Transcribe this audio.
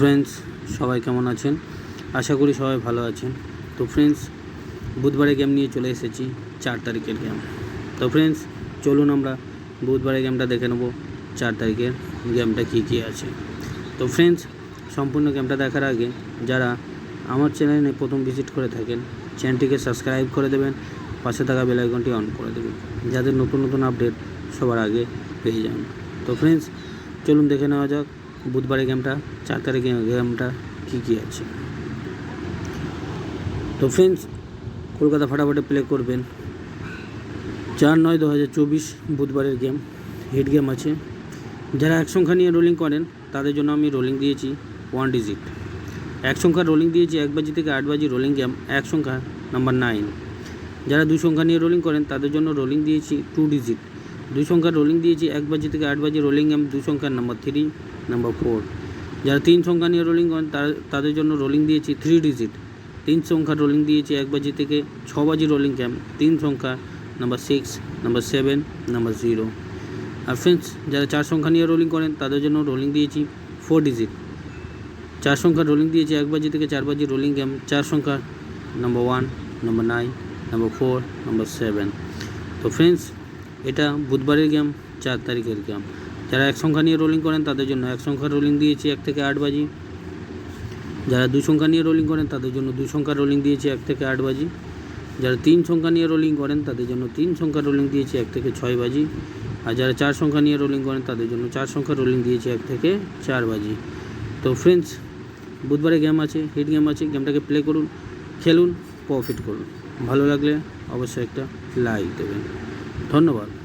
Friends সবাই কেমন আছেন? আশা করি সবাই ভালো আছেন। তো ফ্রেন্ডস বুধবারে গেম নিয়ে চলে এসেছি, চার তারিখের গেম তো ফ্রেন্ডস চলুন আমরা বুধবারে গেমটা দেখে নেব, চার তারিখের গেমটা কী কী আছে। তো ফ্রেন্ডস সম্পূর্ণ গেমটা দেখার আগে যারা আমার চ্যানেলে প্রথম ভিজিট করে থাকেন চ্যানেলটিকে সাবস্ক্রাইব করে দেবেন, পাশে থাকা বেল আইকনটি অন করে দেবেন যাদের নতুন নতুন আপডেট সবার আগে পেয়ে যান। তো ফ্রেন্ডস চলুন দেখে নেওয়া যাক বুধবারের গেমটা, চার তারিখে গেমটা কী কী আছে? তো ফ্রেন্ডস কলকাতা ফাটাফাটে প্লে করবেন। চার নয় দু হাজার চব্বিশ বুধবারের গেম হিট গেম আছে। যারা এক সংখ্যা নিয়ে রোলিং করেন, তাদের জন্য আমি রোলিং দিয়েছি ওয়ান ডিজিট এক সংখ্যা রোলিং দিয়েছি, এক বাজি থেকে আট বাজি রোলিং গেম এক সংখ্যা নাম্বার নাইন যারা দুই সংখ্যা নিয়ে রোলিং করেন, তাদের জন্য রোলিং দিয়েছি টু ডিজিট দুই সংখ্যা রোলিং দিয়েছি, এক বাজি থেকে আট বাজি রোলিং গেম দুই সংখ্যার নাম্বার থ্রি নাম্বার ফোর যারা তিন সংখ্যা নিয়ে রোলিং করেন তাদের জন্য রোলিং দিয়েছি থ্রি ডিজিট তিন সংখ্যা রোলিং দিয়েছি এক বাজি থেকে ছ বাজি রোলিং গেম তিন সংখ্যা number six number seven number zero আর ফ্রেন্ডস যারা চার সংখ্যা নিয়ে রোলিং করেন, তাদের জন্য রোলিং দিয়েছি ফোর ডিজিট চার সংখ্যা রোলিং দিয়েছি এক বাজি থেকে চার বাজি রোলিং গেম চার সংখ্যা number one number nine number four number seven তো ফ্রেন্ডস এটা বুধবারের গেম চার তারিখের গেম যারা এক সংখ্যা নিয়ে রোলিং করেন, তাদের জন্য এক সংখ্যা রোলিং দিয়েছি এক থেকে আট বাজি। যারা দুই সংখ্যা নিয়ে রোলিং করেন, তাদের জন্য দুই সংখ্যা রোলিং দিয়েছি এক থেকে আট বাজি। যারা তিন সংখ্যা নিয়ে রোলিং করেন, তাদের জন্য তিন সংখ্যা রোলিং দিয়েছি এক থেকে ছয় বাজি। আর যারা চার সংখ্যা নিয়ে রোলিং করেন, তাদের জন্য চার সংখ্যা রোলিং দিয়েছি এক থেকে চার বাজি। তো ফ্রেন্ডস বুধবারে গেম আছে হিট গেম আছে গেমটাকে প্লে করুন, খেলুন প্রফিট করুন। ভালো লাগলে অবশ্যই একটা লাইক দেবেন। ধন্যবাদ।